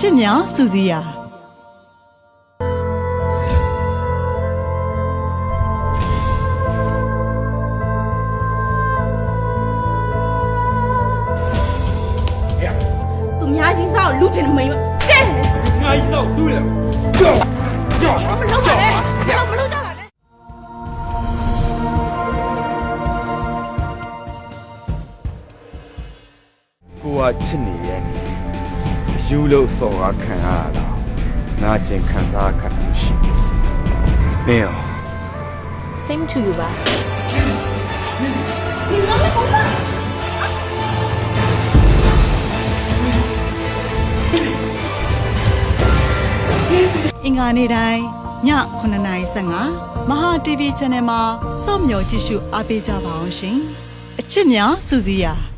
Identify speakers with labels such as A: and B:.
A: ချစ်များစူစီယာ
B: သူများရင်းစားကိုလူတင်မိန်မတဲ့တယ်
C: ငါကြီးတော့လူရကြောက်ကြောက်
B: မလုပ်ပါနဲ့မလုပ်ကြပါနဲ့
C: ကိုကချစ်နေရဲ့ ယူလို့စော်ကားခံရတာနာကျင်ခံစားခံမှုရှိမင်းရော
B: စိတ်မထူဘူးပါ
A: အင်္ဂါနေ့တိုင်းည9:55မဟာ TV Channel မှာစောင့်မျှော်ကြည့်ရှုအားပေးကြပါအောင်ရှင်အချစ်များစူစီယာ